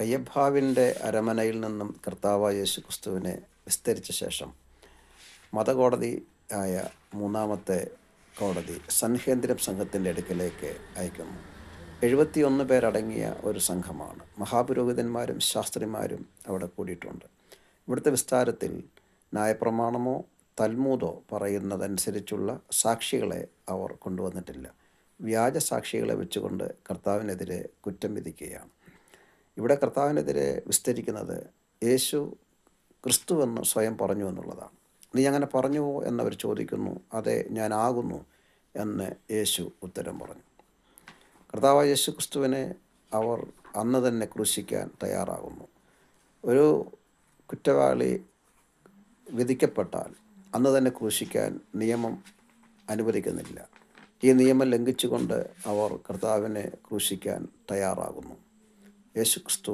കയ്യഭാവിന്റെ അരമനയിൽ നിന്നും കർത്താവായ യേശു ക്രിസ്തുവിനെ വിസ്തരിച്ച ശേഷം മതകോടതി ആയ മൂന്നാമത്തെ കോടതി സൻഹേന്ദ്രം സംഘത്തിന്റെ അടുക്കലേക്ക് അയക്കുന്നു. എഴുപത്തിയൊന്ന് പേരടങ്ങിയ ഒരു സംഘമാണ്. മഹാപുരോഹിതന്മാരും ശാസ്ത്രിമാരും അവിടെ കൂടിയിട്ടുണ്ട്. ഇവിടുത്തെ വിസ്താരത്തിൽ ന്യായപ്രമാണമോ തൽമൂതോ പറയുന്നതനുസരിച്ചുള്ള സാക്ഷികളെ അവർ കൊണ്ടുവന്നിട്ടില്ല. വ്യാജ സാക്ഷികളെ വെച്ചുകൊണ്ട് കർത്താവിനെതിരെ കുറ്റം വിധിക്കുകയാണ്. ഇവിടെ കർത്താവിനെതിരെ വിസ്തരിക്കുന്നത് യേശു ക്രിസ്തു എന്ന് സ്വയം പറഞ്ഞു എന്നുള്ളതാണ്. നീ അങ്ങനെ പറഞ്ഞുവോ എന്നവർ ചോദിക്കുന്നു അതെ ഞാനാകുന്നു എന്ന് യേശു ഉത്തരം പറഞ്ഞു. കർത്താവ് യേശു ക്രിസ്തുവിനെ അവർ അന്ന് തന്നെ ക്രൂശിക്കാൻ തയ്യാറാകുന്നു. ഒരു കുറ്റവാളി വിധിക്കപ്പെട്ടാൽ അന്ന് തന്നെ ക്രൂശിക്കാൻ നിയമം അനുവദിക്കുന്നില്ല. ഈ നിയമം ലംഘിച്ചുകൊണ്ട് അവർ കർത്താവിനെ ക്രൂശിക്കാൻ തയ്യാറാകുന്നു. യേശു ക്രിസ്തു